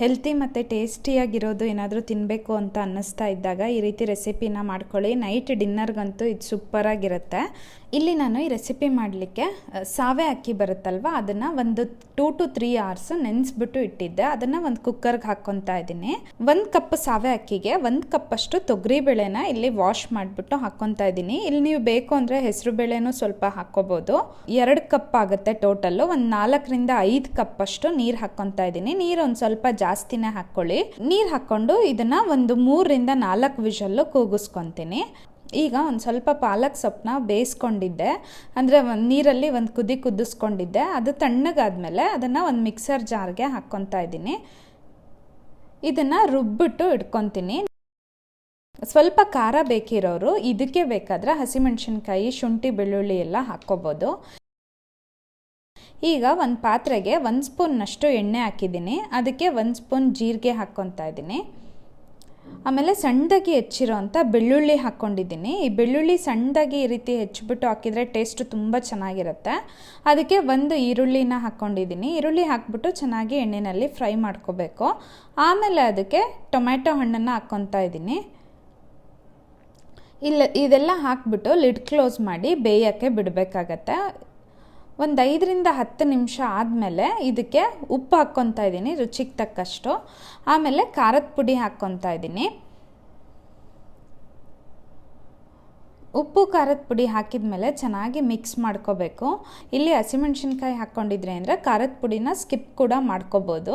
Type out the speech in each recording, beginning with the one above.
Healthy ಮತ್ತು ಟೇಸ್ಟಿಯಾಗಿರೋದು ಏನಾದರೂ ತಿನ್ನಬೇಕು ಅಂತ ಅನ್ನಿಸ್ತಾ ಇದ್ದಾಗ ಈ ರೀತಿ ರೆಸಿಪಿನ ಮಾಡ್ಕೊಳ್ಳಿ. ನೈಟ್ ಡಿನ್ನರ್ಗಂತೂ ಇದು ಸೂಪರಾಗಿರುತ್ತೆ. ಇಲ್ಲಿ ನಾನು ಈ ರೆಸಿಪಿ ಮಾಡಲಿಕ್ಕೆ ಸಾವೆ ಅಕ್ಕಿ ಬರುತ್ತಲ್ವ? ಅದನ್ನು ಒಂದು ಟೂ ಟು ತ್ರೀ ಅವರ್ಸ್ ನೆನೆಸ್ಬಿಟ್ಟು ಇಟ್ಟಿದ್ದೆ. ಅದನ್ನು ಒಂದು ಕುಕ್ಕರ್ಗೆ ಹಾಕ್ಕೊತಾ ಇದ್ದೀನಿ. ಒಂದು ಕಪ್ ಸಾವೆ ಅಕ್ಕಿಗೆ, ಒಂದು ಕಪ್ಪಷ್ಟು ತೊಗರಿ ಬೇಳೆನ ಇಲ್ಲಿ ವಾಶ್ ಮಾಡಿಬಿಟ್ಟು ಹಾಕ್ಕೊತಾ ಇದ್ದೀನಿ. ಇಲ್ಲಿ ನೀವು ಬೇಕು ಅಂದರೆ ಹೆಸರು ಬೇಳೆನೂ ಸ್ವಲ್ಪ ಹಾಕ್ಕೋಬೋದು. ಎರಡು ಕಪ್ ಆಗುತ್ತೆ ಟೋಟಲ್ಲು ಒಂದು ನಾಲ್ಕರಿಂದ ಐದು ಕಪ್ಪಷ್ಟು ನೀರು ಹಾಕ್ಕೊತಾ ಇದ್ದೀನಿ. ನೀರು ಒಂದು ಸ್ವಲ್ಪ ಜಾಸ್ತಿನೇ ಹಾಕ್ಕೊಳ್ಳಿ ನೀರು ಹಾಕ್ಕೊಂಡು ಇದನ್ನು ಒಂದು ಮೂರರಿಂದ ನಾಲ್ಕು ವಿಷಲ್ಲು ಕೂಗಿಸ್ಕೊತೀನಿ. ಈಗ ಒಂದು ಸ್ವಲ್ಪ ಪಾಲಕ್ ಸೊಪ್ಪನ್ನ ಬೇಯಿಸ್ಕೊಂಡಿದ್ದೆ. ಅಂದರೆ ಒಂದು ನೀರಲ್ಲಿ ಒಂದು ಕುದಿ ಕುದಿಸ್ಕೊಂಡಿದ್ದೆ. ಅದು ತಣ್ಣಗಾದ್ಮೇಲೆ ಅದನ್ನು ಒಂದು ಮಿಕ್ಸರ್ ಜಾರ್ಗೆ ಹಾಕ್ಕೊತಾ ಇದ್ದೀನಿ. ಇದನ್ನು ರುಬ್ಬಿಟ್ಟು ಇಟ್ಕೊತೀನಿ. ಸ್ವಲ್ಪ ಖಾರ ಬೇಕಿರೋರು ಇದಕ್ಕೆ ಬೇಕಾದರೆ ಹಸಿಮೆಣಸಿನ್ಕಾಯಿ, ಶುಂಠಿ, ಬೆಳ್ಳುಳ್ಳಿ ಎಲ್ಲ ಹಾಕ್ಕೋಬೋದು. ಈಗ ಒಂದು ಪಾತ್ರೆಗೆ ಒಂದು ಸ್ಪೂನ್ನಷ್ಟು ಎಣ್ಣೆ ಹಾಕಿದ್ದೀನಿ. ಅದಕ್ಕೆ ಒಂದು ಸ್ಪೂನ್ ಜೀರಿಗೆ ಹಾಕ್ಕೊತಾ ಇದ್ದೀನಿ. ಆಮೇಲೆ ಸಣ್ಣದಾಗಿ ಹೆಚ್ಚಿರೋ ಅಂಥ ಬೆಳ್ಳುಳ್ಳಿ ಹಾಕ್ಕೊಂಡಿದ್ದೀನಿ. ಈ ಬೆಳ್ಳುಳ್ಳಿ ಸಣ್ಣದಾಗಿ ಈ ರೀತಿ ಹೆಚ್ಚಿಬಿಟ್ಟು ಹಾಕಿದರೆ ಟೇಸ್ಟ್ ತುಂಬ ಚೆನ್ನಾಗಿರುತ್ತೆ. ಅದಕ್ಕೆ ಒಂದು ಈರುಳ್ಳಿನ ಹಾಕ್ಕೊಂಡಿದ್ದೀನಿ. ಈರುಳ್ಳಿ ಹಾಕ್ಬಿಟ್ಟು ಚೆನ್ನಾಗಿ ಎಣ್ಣೆಯಲ್ಲಿ ಫ್ರೈ ಮಾಡ್ಕೋಬೇಕು. ಆಮೇಲೆ ಅದಕ್ಕೆ ಟೊಮ್ಯಾಟೊ ಹಣ್ಣನ್ನು ಹಾಕ್ಕೊತಾ ಇದ್ದೀನಿ. ಇಲ್ಲ, ಇದೆಲ್ಲ ಹಾಕ್ಬಿಟ್ಟು ಲಿಡ್ ಕ್ಲೋಸ್ ಮಾಡಿ ಬೇಯೋಕ್ಕೆ ಬಿಡಬೇಕಾಗತ್ತೆ. ಒಂದು ಐದರಿಂದ ಹತ್ತು ನಿಮಿಷ ಆದಮೇಲೆ ಇದಕ್ಕೆ ಉಪ್ಪು ಹಾಕ್ಕೊತಾ ಇದ್ದೀನಿ, ರುಚಿಗೆ ತಕ್ಕಷ್ಟು. ಆಮೇಲೆ ಖಾರದ ಪುಡಿ ಹಾಕ್ಕೊತಾ ಇದ್ದೀನಿ. ಉಪ್ಪು, ಖಾರದ ಪುಡಿ ಹಾಕಿದ ಮೇಲೆ ಚೆನ್ನಾಗಿ ಮಿಕ್ಸ್ ಮಾಡ್ಕೋಬೇಕು. ಇಲ್ಲಿ ಹಸಿಮೆಣ್ಸಿನ್ಕಾಯಿ ಹಾಕ್ಕೊಂಡಿದ್ರೆ ಅಂದರೆ ಖಾರದ ಪುಡಿನ ಸ್ಕಿಪ್ ಕೂಡ ಮಾಡ್ಕೋಬೋದು.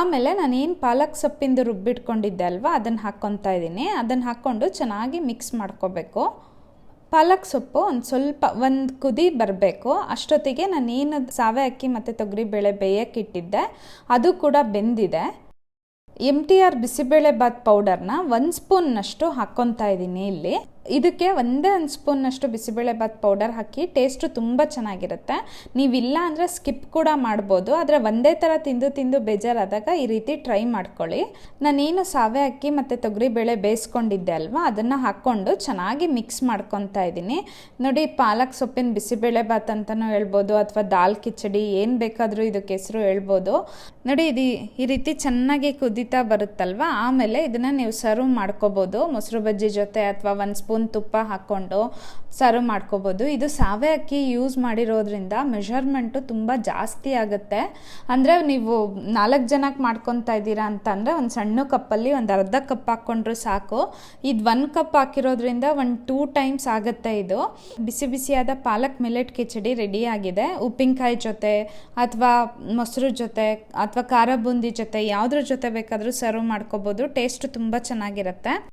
ಆಮೇಲೆ ನಾನೇನು ಪಾಲಕ್ ಸೊಪ್ಪಿಂದು ರುಬ್ಬಿಟ್ಕೊಂಡಿದ್ದೆ ಅಲ್ವಾ, ಅದನ್ನು ಹಾಕ್ಕೊತಾ ಇದ್ದೀನಿ. ಅದನ್ನು ಹಾಕ್ಕೊಂಡು ಚೆನ್ನಾಗಿ ಮಿಕ್ಸ್ ಮಾಡ್ಕೋಬೇಕು. ಪಾಲಕ್ ಸೊಪ್ಪು ಒಂದು ಸ್ವಲ್ಪ ಒಂದು ಕುದಿ ಬರಬೇಕು. ಅಷ್ಟೊತ್ತಿಗೆ ನಾನು ಏನು ಸಾವೆ ಅಕ್ಕಿ ಮತ್ತು ತೊಗರಿಬೇಳೆ ಬೇಯಕ್ಕಿಟ್ಟಿದ್ದೆ ಅದು ಕೂಡ ಬೆಂದಿದೆ. M T R bisi bele bath ಪೌಡರ್ನ ಒಂದು ಸ್ಪೂನ್ನಷ್ಟು ಹಾಕ್ಕೊತಾ ಇದ್ದೀನಿ ಇಲ್ಲಿ. ಇದಕ್ಕೆ ಒಂದೇ ಒಂದು ಸ್ಪೂನ್ನಷ್ಟು ಬಿಸಿಬೇಳೆಬಾತ್ ಪೌಡರ್ ಹಾಕಿ ಟೇಸ್ಟು ತುಂಬ ಚೆನ್ನಾಗಿರುತ್ತೆ. ನೀವಿಲ್ಲ ಅಂದರೆ ಸ್ಕಿಪ್ ಕೂಡ ಮಾಡ್ಬೋದು. ಆದರೆ ಒಂದೇ ಥರ ತಿಂದು ತಿಂದು ಬೇಜಾರಾದಾಗ ಈ ರೀತಿ ಟ್ರೈ ಮಾಡ್ಕೊಳ್ಳಿ. ನಾನೇನು ಸಾವೆ ಅಕ್ಕಿ ಮತ್ತು ತೊಗರಿಬೇಳೆ ಬೇಯಿಸ್ಕೊಂಡಿದ್ದೆ ಅಲ್ವಾ? ಅದನ್ನು ಹಾಕ್ಕೊಂಡು ಚೆನ್ನಾಗಿ ಮಿಕ್ಸ್ ಮಾಡ್ಕೊತಾ ಇದ್ದೀನಿ. ನೋಡಿ, ಪಾಲಕ್ ಸೊಪ್ಪಿನ ಬಿಸಿಬೇಳೆ ಬಾತ್ ಅಂತಲೂ ಹೇಳ್ಬೋದು, ಅಥವಾ ದಾಲ್ ಕಿಚಡಿ ಏನು ಬೇಕಾದರೂ ಇದಕ್ಕೆ ಹೆಸರು ಹೇಳ್ಬೋದು. ನೋಡಿ, ಇದು ಈ ರೀತಿ ಚೆನ್ನಾಗಿ ಕುದೀತಾ ಬರುತ್ತಲ್ವ? ಆಮೇಲೆ ಇದನ್ನು ನೀವು ಸರ್ವ್ ಮಾಡ್ಕೋಬೋದು. ಮೊಸರು ಬಜ್ಜಿ ಜೊತೆ ಅಥವಾ ಒಂದು ಸ್ಪೂನ್ ಸ್ಪೂನ್ ತುಪ್ಪ ಹಾಕ್ಕೊಂಡು ಸರ್ವ್ ಮಾಡ್ಕೋಬೋದು. ಇದು ಸಾವೆ ಅಕ್ಕಿ ಯೂಸ್ ಮಾಡಿರೋದ್ರಿಂದ ಮೆಷರ್ಮೆಂಟು ತುಂಬ ಜಾಸ್ತಿ ಆಗುತ್ತೆ. ಅಂದರೆ ನೀವು ನಾಲ್ಕು ಜನಕ್ಕೆ ಮಾಡ್ಕೊತಾ ಇದ್ದೀರಾ ಅಂತಂದರೆ ಒಂದು ಸಣ್ಣ ಕಪ್ಪಲ್ಲಿ ಒಂದು ಅರ್ಧ ಕಪ್ ಹಾಕ್ಕೊಂಡ್ರು ಸಾಕು. ಇದು ಒನ್ ಕಪ್ ಹಾಕಿರೋದ್ರಿಂದ ಒಂದು ಟೂ ಟೈಮ್ಸ್ ಆಗುತ್ತೆ ಇದು. ಬಿಸಿ ಬಿಸಿಯಾದ ಪಾಲಕ್ ಮಿಲೆಟ್ ಕಿಚಡಿ ಆಗಿದೆ. ಉಪ್ಪಿನಕಾಯಿ ಜೊತೆ ಅಥವಾ ಮೊಸರು ಜೊತೆ ಅಥವಾ ಖಾರ ಬೂಂದಿ ಜೊತೆ ಯಾವುದ್ರ ಜೊತೆ ಬೇಕಾದರೂ ಸರ್ವ್ ಮಾಡ್ಕೋಬೋದು. ಟೇಸ್ಟ್ ತುಂಬ ಚೆನ್ನಾಗಿರುತ್ತೆ.